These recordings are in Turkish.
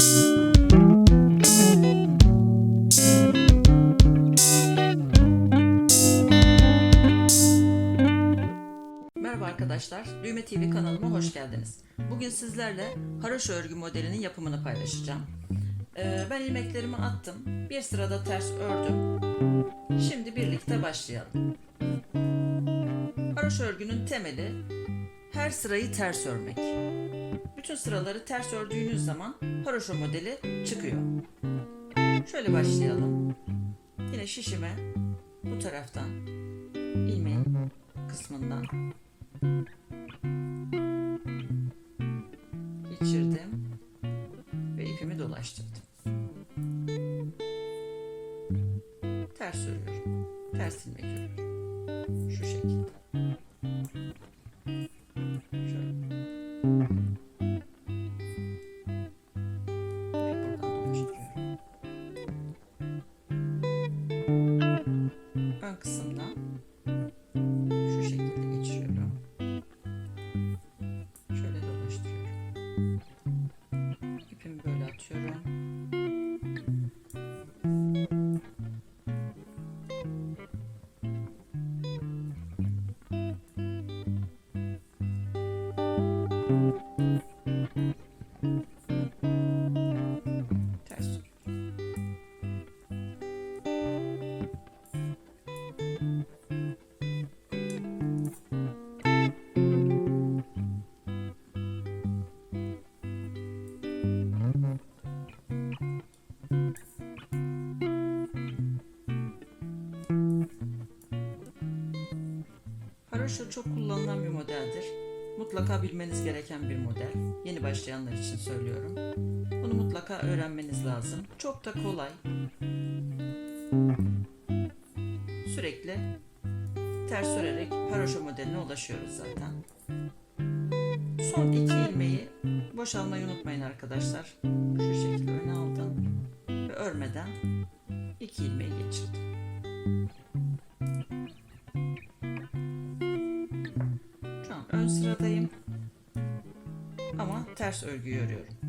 Merhaba arkadaşlar, Düğme TV kanalıma hoş geldiniz. Bugün sizlerle haroşa örgü modelinin yapımını paylaşacağım. Ee, ben ilmeklerimi attım, bir sırada ters ördüm. Şimdi birlikte başlayalım. Haroşa örgünün temeli her sırayı ters örmek. Bütün sıraları ters ördüğünüz zaman haroşa modeli çıkıyor. Şöyle başlayalım. Yine şişime bu taraftan ilmeğin kısmından geçirdim ve ipimi dolaştırdım. Ters örüyorum. Ters ilmek örüyorum. Şu şekilde. Haroşa çok kullanılan bir modeldir. Mutlaka bilmeniz gereken bir model. Yeni başlayanlar için söylüyorum. Bunu mutlaka öğrenmeniz lazım. Çok da kolay. Sürekli ters örerek haroşa modeline ulaşıyoruz zaten. Son iki ilmeği boşalmayı unutmayın arkadaşlar. Şu şekilde öne aldım ve örmeden iki ilmeği geçirdim. Ön sıradayım. Ama ters örgü örüyorum.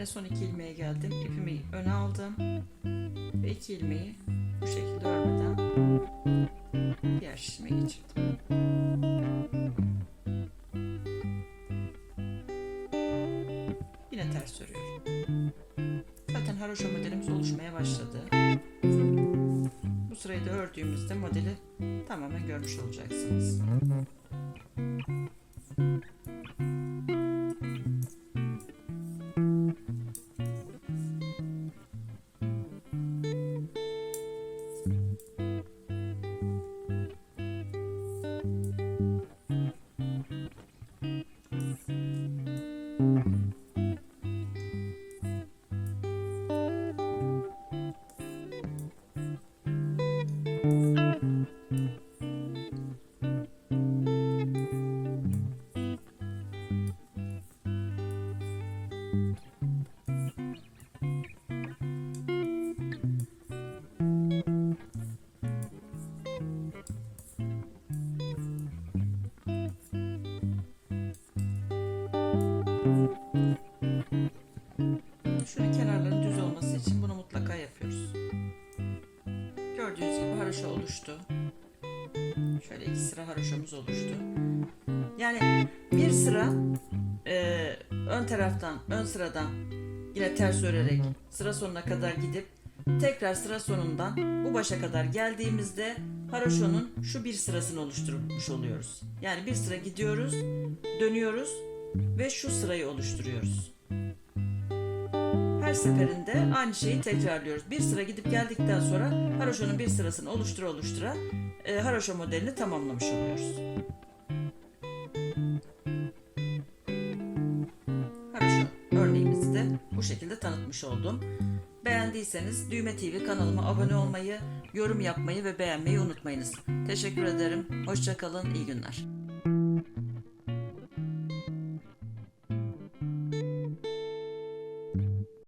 Yine son iki ilmeğe geldim. İpimi öne aldım. Ve iki ilmeği bu şekilde örmeden diğer şişime geçirdim. Yine ters örüyorum. Zaten haroşa modelimiz oluşmaya başladı. Bu sırayı da ördüğümüzde modeli tamamen görmüş olacaksınız. Şunun kenarların düz olması için bunu mutlaka yapıyoruz. Gördüğünüz gibi haroşa oluştu. Şöyle iki sıra haroşamız oluştu. Yani bir sıra e, ön taraftan, ön sıradan yine ters örerek sıra sonuna kadar gidip tekrar sıra sonundan bu başa kadar geldiğimizde haroşonun şu bir sırasını oluşturmuş oluyoruz. Yani bir sıra gidiyoruz, dönüyoruz ve şu sırayı oluşturuyoruz. Her seferinde aynı şeyi tekrarlıyoruz. Bir sıra gidip geldikten sonra haroşonun bir sırasını oluştura oluştura e, haroşo modelini tamamlamış oluyoruz. Tanıtmış oldum. Beğendiyseniz Düğme TV kanalıma abone olmayı, yorum yapmayı ve beğenmeyi unutmayınız. Teşekkür ederim. Hoşçakalın, iyi günler.